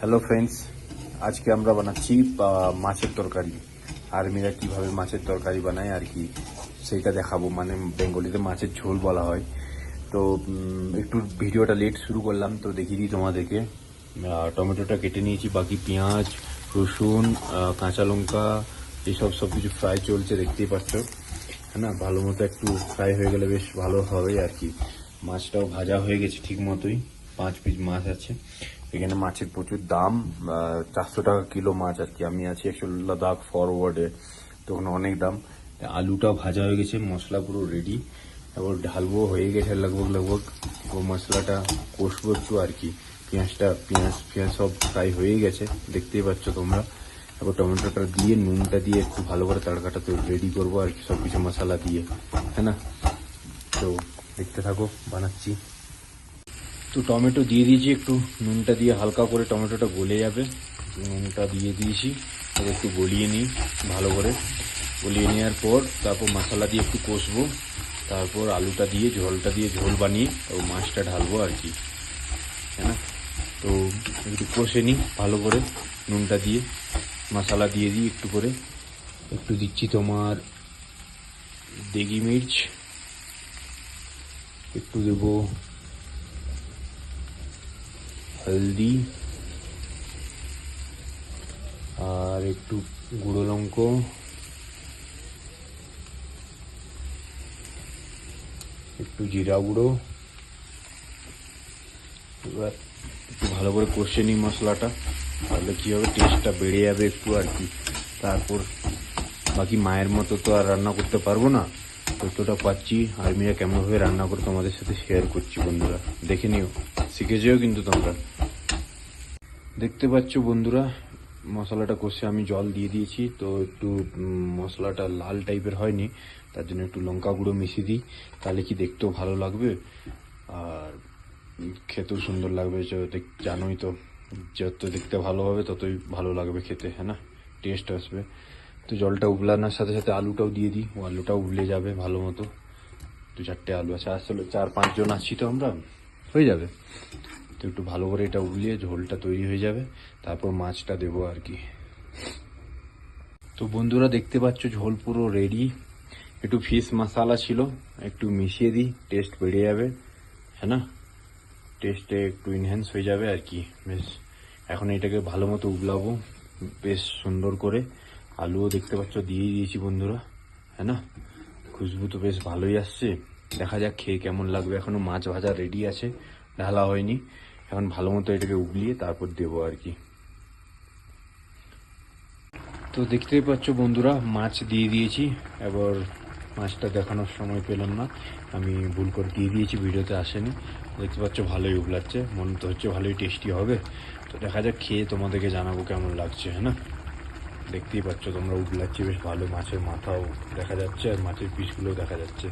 Hello friends আজকে আমরা বানাচ্ছি মাছের তরকারি। আর্মিরা কীভাবে মাছের তরকারি বানায় আর কি, সেইটা দেখাবো। মানে বেঙ্গলিতে মাছের ঝোল বলা হয়। তো একটু ভিডিওটা লেট শুরু করলাম, তো দেখিয়ে দিই তোমাদেরকে। টমেটোটা কেটে নিয়েছি, বাকি পেঁয়াজ, রসুন কাঁচা লঙ্কা এইসব সব কিছু ফ্রাই চলছে, দেখতেই পাচ্ছ। হ্যাঁ না? ভালো মতো একটু ফ্রাই হয়ে গেলে বেশ ভালো হবে আর কি। মাছটাও ভাজা হয়ে গেছে ঠিক মতোই। পাঁচ পিস মাছ আছে। এখানে মাছের প্রচুর দাম চারশো টাকা কিলো মাছ আর কি আমি আছি একশো লাদাখ ফরওয়ার্ডে তখন অনেক দাম। আলুটা ভাজা হয়ে গেছে, মশলা পুরো রেডি এবার ঢালবো, হয়ে গেছে লগভগ লগভগ ও মশলাটা কষবো একটু আর কি। পেঁয়াজটা, পেঁয়াজ পেঁয়াজ সব ফ্রাই হয়ে গেছে, দেখতেই পাচ্ছ তোমরা। এবার টমেটোটা দিয়ে, নুনটা দিয়ে একটু ভালো করে তড়কাটা তো রেডি করব আর কি সব কিছু মশলা দিয়ে হ্যাঁ না? তো দেখতে থাকো, বানাচ্ছি। তো টমেটো দিয়ে দিয়েছি, একটু নুনটা দিয়ে হালকা করে টমেটোটা গলে যাবে। নুনটা দিয়ে দিয়েছি, এবার একটু গলিয়ে নিই ভালো করে। গলিয়ে নেওয়ার পর তারপর মশলা দিয়ে একটু কষবো, তারপর আলুটা দিয়ে, ঝোলটা দিয়ে ঝোল বানিয়ে ও মাছটা ঢালবো আর কি। হ্যাঁ তো একটু কষে নিই ভালো করে নুনটা দিয়ে। মশলা দিয়ে দিই একটু করে। একটু দিচ্ছি তোমার দেগি মির্চ। একটু দেবো হলদি আর একটু গুঁড়ো লঙ্ক। একটু জিরা গুঁড়ো। এবার একটু ভালো করে কষে নিই মশলাটা, তাহলে কী হবে টেস্টটা বেড়ে যাবে একটু আর কি। তারপর বাকি মায়ের মতো তো আর রান্না করতে পারব না যতটা পাচ্ছি। আর্মিরা কেমনভাবে রান্না করে তোমাদের সাথে শেয়ার করছি বন্ধুরা, দেখে নিও। শিখেছেও কিন্তু তোমরা। দেখতে পাচ্ছ বন্ধুরা, মশলাটা কষে আমি জল দিয়ে দিয়েছি, তো একটু মশলাটা লাল টাইপের হয়নি, তার জন্য একটু লঙ্কা গুঁড়ো মিশিয়ে দিই, তাহলে কি দেখতেও ভালো লাগবে, আর খেতেও সুন্দর লাগবে জানোই তো, যত দেখতে ভালো হবে ততই ভালো লাগবে খেতে হ্যাঁ না? টেস্ট আসবে। তো জলটা উবলানোর সাথে সাথে আলুটাও দিয়ে দিই, ও আলুটাও উবলে যাবে ভালো মতো। দু চারটে আলু আছে, আসলে চার পাঁচজন আছি তো আমরা, হয়ে যাবে। তো একটু ভালো করে এটা উবলিয়ে ঝোলটা তৈরি হয়ে যাবে, তারপর মাছটা দেবো আর কি। তো বন্ধুরা দেখতে পাচ্ছ ঝোল পুরো রেডি একটু ফিশ মশালা ছিল, একটু মিশিয়ে দিই টেস্ট বেড়ে যাবে হ্যাঁ না? টেস্টে একটু ইনহ্যান্স হয়ে যাবে আর কি, বেশ। এখন এটাকে ভালো মতো উবলাবো, বেশ সুন্দর করে। আলুও দেখতে পাচ্ছ দিয়ে দিয়েছি বন্ধুরা হ্যাঁ না? খুশবু তো বেশ ভালোই আসছে। দেখা যাক খেয়ে কেমন লাগবে। এখনও মাছ ভাজা রেডি আছে। ঢালা হয়নি। এখন ভালো মতো এটাকে উগলিয়ে তারপর দেবো আর কি। তো দেখতেই পাচ্ছ বন্ধুরা, মাছ দিয়ে দিয়েছি। এবার মাছটা দেখানোর সময় পেলাম না। আমি ভুল করে দিয়ে দিয়েছি, ভিডিওতে আসেনি। দেখতে পাচ্ছ ভালোই উগলাচ্ছে। মনে তো হচ্ছে ভালোই টেস্টি হবে। তো দেখা যাক, খেয়ে তোমাদেরকে জানাব কেমন লাগছে হ্যাঁ না? দেখতেই পাচ্ছ তোমরা উগলাচ্ছে বেশ ভালো। মাছের মাথাও দেখা যাচ্ছে আর মাছের পিসগুলোও দেখা যাচ্ছে।